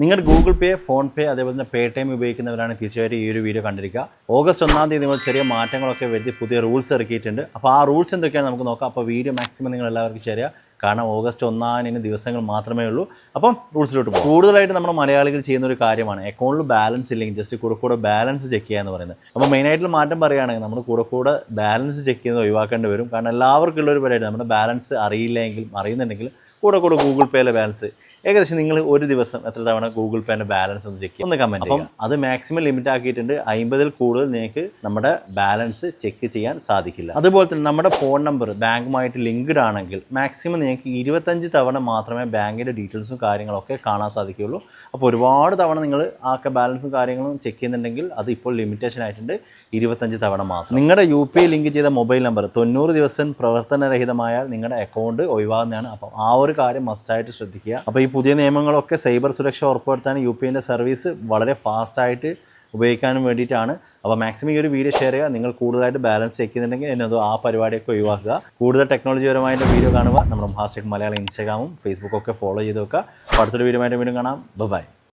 നിങ്ങൾ ഗൂഗിൾ പേ ഫോൺ പേ അതേപോലെ തന്നെ പേ ടൈം ഉപയോഗിക്കുന്നവരാണ് തീർച്ചയായിട്ടും ഈ ഒരു വീഡിയോ കണ്ടിരിക്കുക. ഓഗസ്റ്റ് ഒന്നാം തീയതി മുതൽ ചെറിയ മാറ്റങ്ങളൊക്കെ വരുത്തി പുതിയ റൂൾസ് ഇറക്കിയിട്ടുണ്ട്. അപ്പോൾ ആ റൂൾസ് എന്തൊക്കെയാണ് നമുക്ക് നോക്കാം. അപ്പോൾ വീഡിയോ മാക്സിമം നിങ്ങൾ എല്ലാവർക്കും ചെറിയ കാരണം ഓഗസ്റ്റ് ഒന്നാനിന് ദിവസങ്ങൾ മാത്രമേ ഉള്ളൂ. അപ്പം റൂൾസിലോട്ട് പോകും. കൂടുതലായിട്ട് നമ്മുടെ മലയാളികൾ ചെയ്യുന്ന ഒരു കാര്യമാണ് അക്കൗണ്ടിൽ ബാലൻസ് ഇല്ലെങ്കിൽ ജസ്റ്റ് കൂടെ കൂടെ ബാലൻസ് ചെക്ക് ചെയ്യുക എന്ന് പറയുന്നത്. അപ്പോൾ മെയിനായിട്ടുള്ള മാറ്റം പറയുകയാണെങ്കിൽ നമ്മൾ കൂടെ കൂടെ ബാലൻസ് ചെക്ക് ചെയ്യുന്നത് ഒഴിവാക്കേണ്ടി വരും. കാരണം എല്ലാവർക്കും ഉള്ള ഒരു പരിപാടി. നമ്മുടെ ബാലൻസ് അറിയില്ലെങ്കിൽ അറിയുന്നുണ്ടെങ്കിൽ കൂടെ കൂടെ ഗൂഗിൾ പേയിലെ ബാലൻസ് ഏകദേശം നിങ്ങൾ ഒരു ദിവസം എത്ര തവണ ഗൂഗിൾ പേന്റെ ബാലൻസ് ഒന്ന് ചെക്ക് ഒന്ന് കമന്റ് അപ്പം അത് മാക്സിമം ലിമിറ്റ് ആക്കിയിട്ടുണ്ട്. അമ്പതിൽ കൂടുതൽ നിങ്ങൾക്ക് നമ്മുടെ ബാലൻസ് ചെക്ക് ചെയ്യാൻ സാധിക്കില്ല. അതുപോലെ തന്നെ നമ്മുടെ ഫോൺ നമ്പർ ബാങ്കുമായിട്ട് ലിങ്ക്ഡ് ആണെങ്കിൽ മാക്സിമം നിങ്ങൾക്ക് ഇരുപത്തഞ്ച് തവണ മാത്രമേ ബാങ്കിന്റെ ഡീറ്റെയിൽസും കാര്യങ്ങളൊക്കെ കാണാൻ സാധിക്കുകയുള്ളൂ. അപ്പോൾ ഒരുപാട് തവണ നിങ്ങൾ ആ ബാലൻസും കാര്യങ്ങളും ചെക്ക് ചെയ്യുന്നുണ്ടെങ്കിൽ അത് ഇപ്പോൾ ലിമിറ്റേഷൻ ആയിട്ടുണ്ട്. ഇരുപത്തഞ്ച് തവണ മാത്രം. നിങ്ങളുടെ യു പി ഐ ലിങ്ക് ചെയ്ത മൊബൈൽ നമ്പർ തൊണ്ണൂറ് ദിവസം പ്രവർത്തനരഹിതമായാൽ നിങ്ങളുടെ അക്കൗണ്ട് ഒഴിവാകുന്നതാണ്. അപ്പം ആ ഒരു കാര്യം മസ്റ്റായിട്ട് ശ്രദ്ധിക്കുക. അപ്പോൾ ഈ പുതിയ നിയമങ്ങളൊക്കെ സൈബർ സുരക്ഷ ഉറപ്പുവരുത്താൻ യു പി എന്റെ സർവീസ് വളരെ ഫാസ്റ്റായിട്ട് ഉപയോഗിക്കാനും വേണ്ടിയിട്ടാണ്. അപ്പോൾ മാക്സിമം ഈ ഒരു വീഡിയോ ഷെയർ ചെയ്യുക. നിങ്ങൾ കൂടുതലായിട്ട് ബാലൻസ് ചെയ്യുന്നുണ്ടെങ്കിൽ എന്നത് ആ പരിപാടിയൊക്കെ ഒഴിവാക്കുക. കൂടുതൽ ടെക്നോളജിപരമായ വീഡിയോ കാണുക. നമ്മുടെ ഫാസ്റ്റ് മലയാളം ഇൻസ്റ്റാഗ്രാമും ഫേസ്ബുക്കും ഒക്കെ ഫോളോ ചെയ്ത് വെക്കുക. അടുത്തൊരു വീഡിയോ ആയിട്ട് വീണ്ടും കാണാം. ബൈ